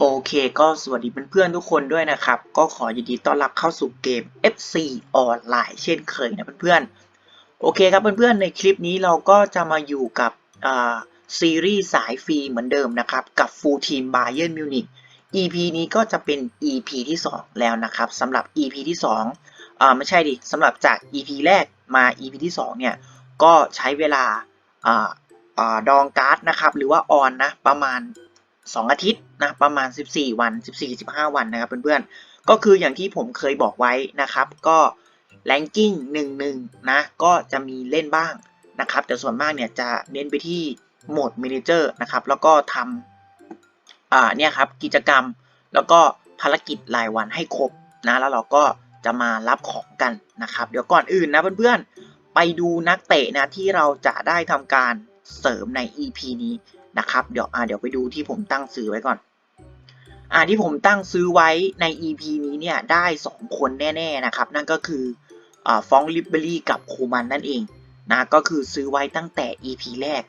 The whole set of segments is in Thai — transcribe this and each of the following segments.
โอเคก็สวัสดีเพื่อนๆทุกคนด้วยนะครับ ก็ขอยินดีต้อนรับเข้าสู่เกม FC ออนไลน์เช่นเคยนะเพื่อนๆ โอเคครับเพื่อนๆในคลิปนี้เราก็จะมาอยู่กับซีรีส์สายฟรีเหมือนเดิมนะครับ กับ Full Team Bayern Munich EP นี้ก็จะเป็น EP ที่ 2 แล้วนะครับสำหรับ EP ที่2อ่าไม่ใช่ดิสำหรับจาก EP แรกมา EP ที่ 2 เนี่ย ก็ใช้เวลาอ่าดองการ์ดนะครับ หรือว่าออนนะประมาณ 2 อาทิตย์นะประมาณ 14 วัน 14-15 วันนะครับเพื่อนๆก็คืออย่างที่ผมเคยบอกไว้นะครับ ก็แ a งกิ้ง1-1นะก็จะมีเล่นบ้างนะครับ แต่ส่วนมากเนี่ยจะเน้นไปที่โหมด Manager นะครับ แล้วก็ทำอ่าเนี่ยครับกิจกรรมแล้วก็ภารกิจรายวันให้ครบนะแล้วเราก็จะมารับของกันนะครับ เดี๋ยวก่อนอื่นนะเพื่อนๆไปดูนักเตะนะที่เราจะได้ทำการเสริมใน EP นี้ นะครับ เดี๋ยวอ่าเดี๋ยวไปดูที่ผมตั้งซื้อไว้ก่อน อ่าที่ผมตั้งซื้อไว้ใน EP นี้เนี่ยได้ 2 คนแน่ๆนะครับ นั่นก็คืออ่าฟองลิเบอรี่กับคูมันนั่นเองนะก็คือซื้อไว้ตั้งแต่ EP แรก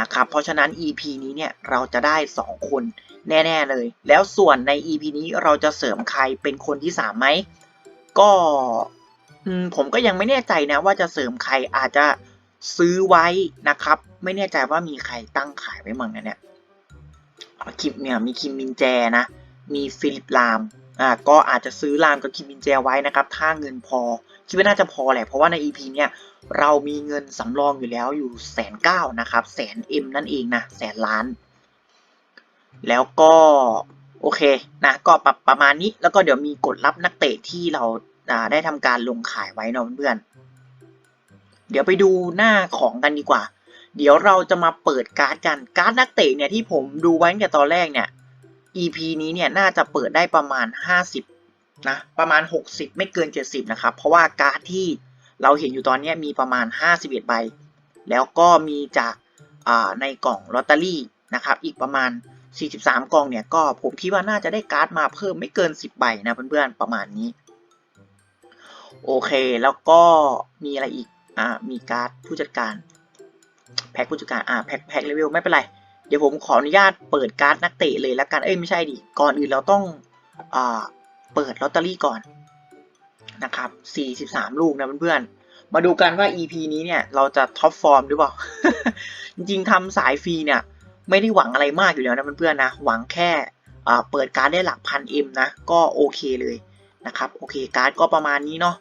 นะครับ เพราะฉะนั้น EP นี้เนี่ยเราจะได้ 2 คนแน่ ๆเลย แล้วส่วนใน EP นี้เราจะเสริมใครเป็นคนที่3ไหมก็ผมก็ยังไม่แน่ใจนะว่าจะเสริมใครอาจจะซื้อไว้นะครับ ไม่แน่ใจว่ามีใครตั้งขายไว้มั่งนะเนี่ยคิมเนี่ยมีคิมมินแจนะ มีฟิลิปลามอ่าก็อาจจะซื้อลามกับคิมมินแจไว้นะครับ ถ้าเงินพอ คิดว่าน่าจะพอแหละ เพราะว่าใน EP เนี่ยเรามีเงินสำรองอยู่แล้วอยู่แสนเก้านะครับ แสนเอ็มนั่นเองนะ แสนล้าน แล้วก็โอเคนะก็ปรับประมาณนี้แล้วก็เดี๋ยวมีกดรับนักเตะที่เราได้ทำการลงขายไว้เนาะเพื่อนเดี๋ยวไปดูหน้าของกันดีกว่า เดี๋ยวเราจะมาเปิดการ์ดกันการ์ดนักเตะเนี่ยที่ผมดูไว้แต่ตอนแรกเนี่ย EP นี้เนี่ยน่าจะเปิดได้ประมาณ 50นะประมาณ 60 ไม่เกิน 70 นะครับ เพราะว่าการ์ดที่เราเห็นอยู่ตอนนี้มีประมาณ 51 ใบ แล้วก็มีจากในกล่องลอตเตอรี่นะครับอีกประมาณ 43 กล่องเนี่ยก็ผมคิดว่าน่าจะได้การ์ดมาเพิ่มไม่เกิน 10 ใบนะเพื่อนๆประมาณนี้ โอเคแล้วก็มีอะไรอีกอ่ามีการ์ดผู้จัดการ แพ็คผู้จัดการอ่าแพ็คแพ็คเลเวลไม่เป็นไรเดี๋ยวผมขออนุญาตเปิดการ์ดนักเตะเลยแล้วกันเอ้ยไม่ใช่ดิก่อนอื่นเราต้องอ่าเปิดลอตเตอรี่ก่อนนะครับ 43 ลูกนะเพื่อนๆ มาดูกันว่า EP นี้เนี่ย เราจะท็อปฟอร์มหรือเปล่า จริงๆทำสายฟรีเนี่ย ไม่ได้หวังอะไรมากอยู่แล้วนะเพื่อนๆนะ หวังแค่อ่าเปิดการ์ดได้หลักพันเอ็มนะ ก็โอเคเลยนะครับ โอเคการ์ดก็ประมาณนี้เนาะ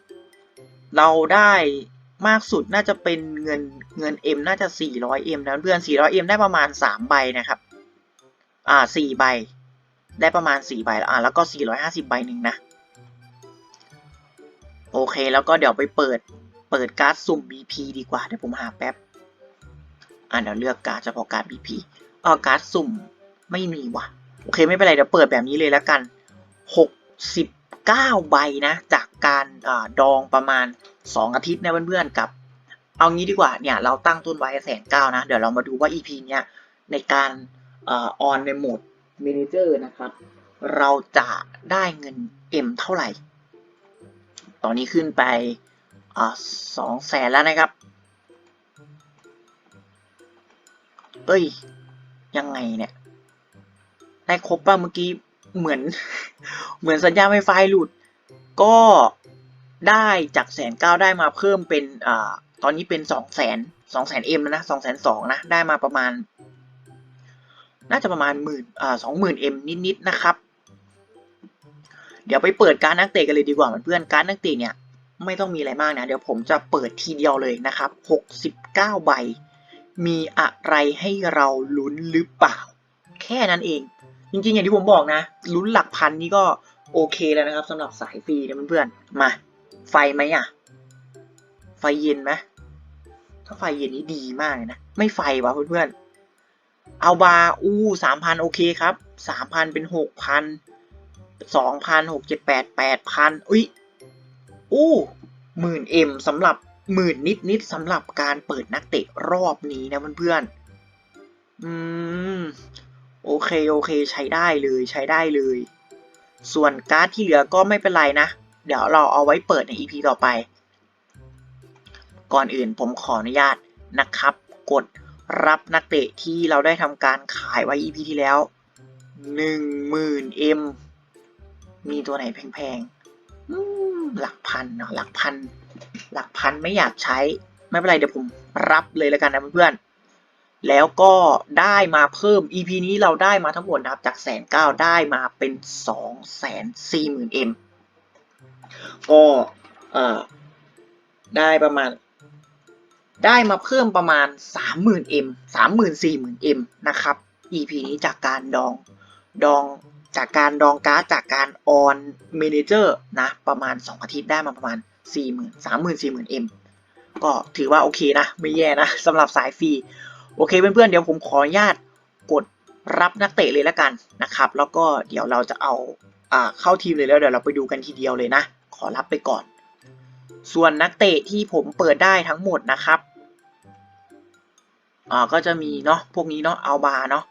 เราได้ มากสุดน่าจะเป็นเงินเงิน M น่าจะ 400M นะเพื่อน 400M ได้ประมาณ 3 ใบนะครับ อ่า 4 ใบ ได้ประมาณ 4 ใบอ่าแล้วก็ 450 ใบหนึ่งนะ โอเค แล้วก็เดี๋ยวไปเปิด เปิดการ์ดสุ่ม BP ดีกว่า เดี๋ยวผมหาแป๊บ อ่าเดี๋ยวเลือกการ์ดเฉพาะการ์ด BP เออการ์ดสุ่มไม่มีว่ะ โอเค ไม่เป็นไร เดี๋ยวเปิดแบบนี้เลยแล้วกัน 69 ใบนะ จาก การอดองประมาณ 2 อาทิตย์นะเพื่อนๆกับ เอางี้ดีกว่าเนี่ยเราตั้งต้นไว้แสนเก้านะ เดี๋ยวเรามาดูว่า EP เนี้ยในการออนในโหมด Manager นะครับ เราจะได้เงิน M เท่าไหร่ ตอนนี้ขึ้นไปสองแสนแล้วนะครับเอ้ย ยังไงเนี่ยได้ครบป่ะเมื่อกี้เหมือน เหมือนสัญญาณไวไฟหลุด ก็ได้จากแสนเก้าได้มาเพิ่มเป็นอ่าตอนนี้เป็นสองแสนสองแสนเอ็มนะสองแสนสองนะได้มาประมาณ น่าจะประมาณหมื่นอ่าสองหมื่นเอ็มนิดๆนะครับ เดี๋ยวไปเปิดการนักเตะกันเลยดีกว่าเพื่อนการนักเตะเนี่ยไม่ต้องมีอะไรมากนะ เดี๋ยวผมจะเปิดทีเดียวเลยนะครับหกสิบเก้าใบ มีอะไรให้เราลุ้นหรือเปล่า แค่นั้นเอง จริงๆ อย่างที่ผมบอกนะ ลุ้นหลักพันนี่ก็ โอเคแล้วนะครับสำหรับสายฟรีนะเพื่อนๆ มา ไฟไหมอะ ไฟเย็นไหมถ้าไฟเย็นนี่ดีมากเลยนะ ไม่ไฟวะเพื่อนๆ เอาบาอู้สามพันโอเคครับสามพันเป็นหกพันสองพันหกเจ็ดแปดแปดพันอุ้ยอู้หมื่นเอ็มสำหรับหมื่นนิดนิดสำหรับการเปิดนักเตะรอบนี้นะเพื่อนๆ อืม โอเค โอเค ใช้ได้เลยใช้ได้เลย ส่วนการ์ดที่เหลือก็ไม่เป็นไรนะ เดี๋ยวเราเอาไว้เปิดใน EP ต่อไป ก่อนอื่นผมขออนุญาตนะครับ กดรับนักเตะที่เราได้ทำการขายไว้ EP ที่แล้ว 10,000เอ็มมีตัวไหนแพงๆหลักพันเนาะหลักพัน หลักพันไม่อยากใช้ ไม่เป็นไรเดี๋ยวผมรับเลยแล้วกันนะเพื่อนๆ แล้วก็ได้มาเพิ่ม EP นี้เราได้มาทั้งหมดนะครับจากแสนเก้าได้มาเป็นสองแสนสี่หมื่นเอ็มก็ได้ประมาณ ได้มาเพิ่มประมาณ 30,000 M 30,000 40,000 M นะครับ EP นี้จากการดองดองจากการดองการ์ดจากการออนเมเนเจอร์นะ ประมาณ 2 อาทิตย์ได้มาประมาณ 40,000 30,000 40,000 M ก็ถือว่าโอเคนะ ไม่แย่นะสำหรับสายฟรี โอเคเพื่อนๆเดี๋ยวผมขออนุญาตกดรับนักเตะเลยแล้วกันนะครับ แล้วก็เดี๋ยวเราจะเอาอ่าเข้าทีมเลยแล้วเดี๋ยวเราไปดูกันทีเดียวเลยนะ ขอรับไปก่อน ส่วนนักเตะที่ผมเปิดได้ทั้งหมดนะครับอ่าก็จะมีเนาะพวกนี้เนาะเอาบาเนาะ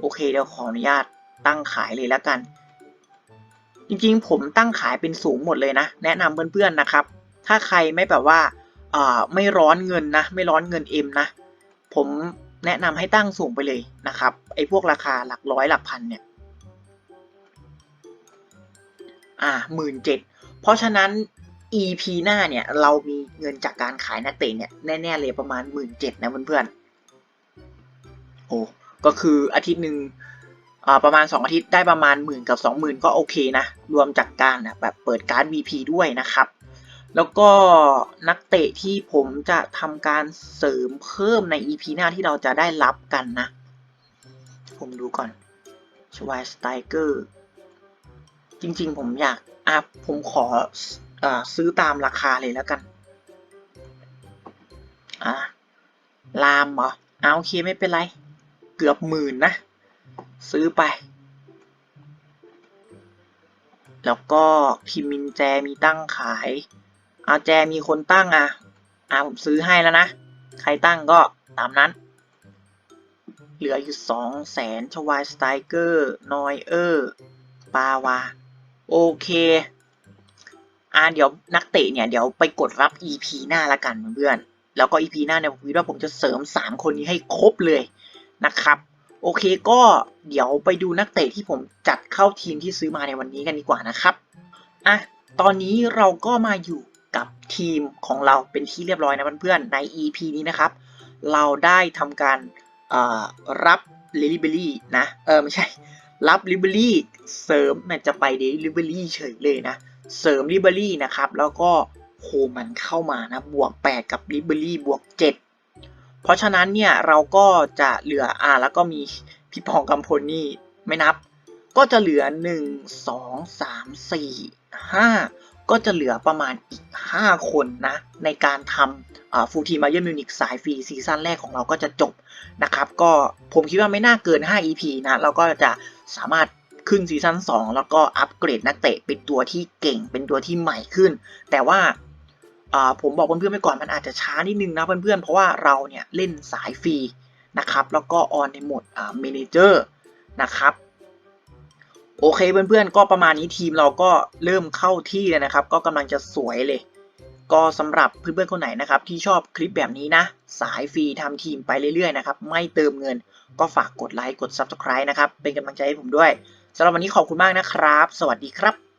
โอเคเดี๋ยวขออนุญาตตั้งขายเลยแล้วกัน จริงๆ ผมตั้งขายเป็นสูงหมดเลยนะ แนะนำเพื่อนๆนะครับ ถ้าใครไม่แบบว่าอ่าไม่ร้อนเงินนะ ไม่ร้อนเงินเอ็มนะ ผมแนะนำให้ตั้งสูงไปเลยนะครับไอ้พวกราคาหลักร้อยหลักพันเนี่ย อ่าหมื่นเจ็ดเพราะฉะนั้น EP หน้าเนี่ย เรามีเงินจากการขายนักเตะเนี่ย แน่ๆเลยประมาณหมื่นเจ็ดนะเพื่อนๆโอ้ก็คืออาทิตย์หนึ่งอ่าประมาณ 2 อาทิตย์ได้ประมาณหมื่นกับ 20,000 ก็โอเคนะ รวมจากการนะแบบเปิดการ์ด VP ด้วยนะครับ แล้วก็นักเตะที่ผมจะทำการเสริมเพิ่มใน EP หน้าที่เราจะได้รับกันนะ ผมดูก่อนชวายสไตเกอร์จริงๆผมอยากอะผมขออซื้อตามราคาเลยแล้วกันอะลามเหรอเอาโอเคไม่เป็นไร เกือบหมื่นนะ ซื้อไป แล้วก็พิมมินแจมีตั้งขาย อาแจมีคนตั้งอะ อะผมซื้อให้แล้วนะ ใครตั้งก็ตามนั้น เหลืออยู่สองแสนชวายสไตเกอร์นอยเออร์ปาวา โอเค อ่าเดี๋ยวนักเตะเนี่ย เดี๋ยวไปกดรับ EP หน้าละกันเพื่อน แล้วก็ EP หน้าเนี่ยผมคิดว่าผมจะเสริม 3 คนนี้ให้ครบเลยนะครับโอเคก็เดี๋ยวไปดูนักเตะที่ผมจัดเข้าทีมที่ซื้อมาในวันนี้กันดีกว่านะครับ อะ ตอนนี้เราก็มาอยู่ กับทีมของเราเป็นที่เรียบร้อยนะเพื่อนๆใน EP นี้นะครับ เราได้ทำการรับ l i l y b e r r y นะเออไม่ใช่ รับ l i b e r r y เสริมมันจะไป d e l i v e r y เฉยเลยนะ เสริม l i b e r r y นะครับ แล้วก็โฮมันเข้ามานะ บวก 8 กับ l i b e r r y บวก 7 เพราะฉะนั้นเนี่ยเราก็จะเหลืออ่าแล้วก็มีพี่พองกำพลนี่ไม่นับ ก็จะเหลือ 1 2 3 4 5 ก็จะเหลือประมาณอีก 5 คนนะ ในการทำฟูลทีมมาเยอร์มิวนิกสายฟรีซีซั่นแรกของเราก็จะจบนะครับ ก็ผมคิดว่าไม่น่าเกิน 5 EP นะ เราก็จะสามารถขึ้นซีซั่น2 แล้วก็อัปเกรดนักเตะเป็นตัวที่เก่งเป็นตัวที่ใหม่ขึ้น แต่ว่าผมบอกเพื่อนๆไปก่อนมันอาจจะช้านิดนึงนะเพื่อนๆ เพราะว่าเราเนี่ยเล่นสายฟรีนะครับ แล้วก็ออนในโหมดเมนเจอร์นะครับ โอเคเพื่อนๆก็ประมาณนี้ทีมเราก็เริ่มเข้าที่แล้วนะครับ ก็กำลังจะสวยเลย ก็สำหรับเพื่อนๆคนไหนนะครับ ที่ชอบคลิปแบบนี้นะ สายฟรีทำทีมไปเรื่อยๆนะครับ ไม่เติมเงิน ก็ฝากกดไลค์กด Subscribe นะครับ เป็นกำลังใจให้ผมด้วยสำหรับวันนี้ขอบคุณมากนะครับ สวัสดีครับ